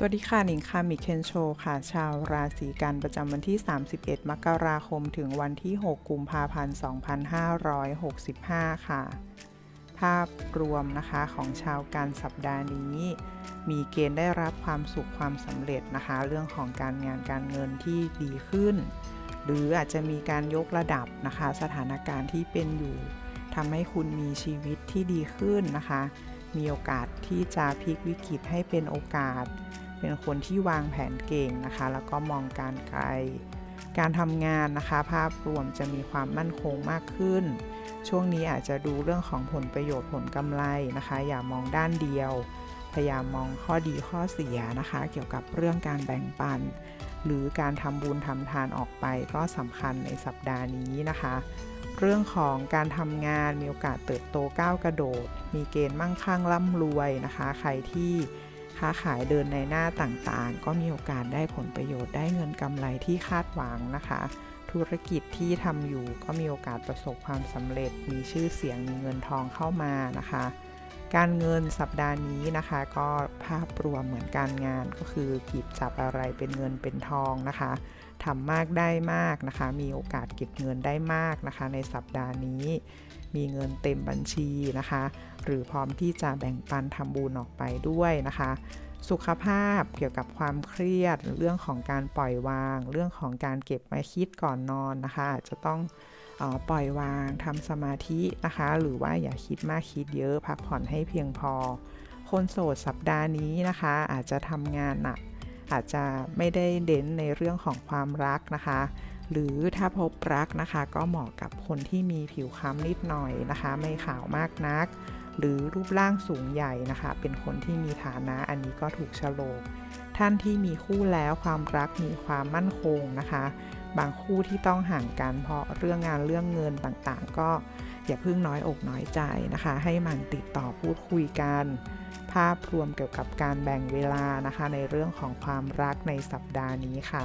สวัสดีค่ะ หนิงค่ะมิเคนโชค่ะ ชาวราศีกันประจำวันที่ 31 มกราคม ถึงวันที่ 6 กุมภาพันธ์ 2565 ค่ะ ภาพรวมนะคะของชาวกันสัปดาห์นี้ มีเกณฑ์ได้รับความสุขความสำเร็จนะคะ เรื่องของการงานการเงินที่ดีขึ้น หรืออาจจะมีการยกระดับนะคะ สถานการณ์ที่เป็นอยู่ทำให้คุณมีชีวิตที่ดีขึ้นนะคะ มีโอกาสที่จะพลิกวิกฤตให้เป็นโอกาส เป็นคนที่วางแผนเก่งนะคะ แล้วก็มองการไกล การทำงานนะคะ ภาพรวมจะมีความมั่นคงมากขึ้น ช่วงนี้อาจจะดูเรื่องของผลประโยชน์ผลกำไรนะคะ อย่ามองด้านเดียว พยายามมองข้อดีข้อเสียนะคะ เกี่ยวกับเรื่องการแบ่งปัน หรือการทำบุญทำทานออกไปก็สำคัญในสัปดาห์นี้นะคะเรื่องของการทำงานมีโอกาสเติบโตก้าวกระโดด มีเกณฑ์มั่งคั่งร่ำรวยนะคะ ใครที่ ค้าขายเดินในหน้าต่างๆ ก็มีโอกาสได้ผลประโยชน์ได้เงินกำไรที่คาดหวังนะคะ ธุรกิจที่ทำอยู่ก็มีโอกาสประสบความสำเร็จ มีชื่อเสียงมีเงินทองเข้ามานะคะ การเงินสัปดาห์นี้นะคะ ก็ภาพรวมเหมือนการงานก็คือหยิบจับอะไรเป็นเงินเป็นทองนะคะทำมากได้มากนะคะ มีโอกาสเก็บเงินได้มากนะคะ ในสัปดาห์นี้ มีเงินเต็มบัญชีนะคะ หรือพร้อมที่จะแบ่งปันทำบุญออกไปด้วยนะคะ สุขภาพเกี่ยวกับความเครียด เรื่องของการปล่อยวาง เรื่องของการเก็บมาคิดก่อนนอนนะคะอาจจะต้อง ปล่อยวางทำสมาธินะคะ หรือว่าอย่าคิดมากคิดเยอะพักผ่อนให้เพียงพอ คนโสดสัปดาห์นี้นะคะ อาจจะทำงานหนักอาจจะไม่ได้เด่นในเรื่องของความรักนะคะ หรือถ้าพบรักนะคะ ก็เหมาะกับคนที่มีผิวคล้ำนิดหน่อยนะคะ ไม่ขาวมากนัก หรือรูปร่างสูงใหญ่นะคะ เป็นคนที่มีฐานะอันนี้ก็ถูกโฉลก ท่านที่มีคู่แล้วความรักมีความมั่นคงนะคะ บางคู่ที่ต้องห่างกันเพราะเรื่องงานเรื่องเงินต่างๆ ก็อย่าเพิ่งน้อยอกน้อยใจนะคะ ให้มันติดต่อพูดคุยกัน ภาพรวมเกี่ยวกับการแบ่งเวลานะคะ ในเรื่องของความรักในสัปดาห์นี้ค่ะ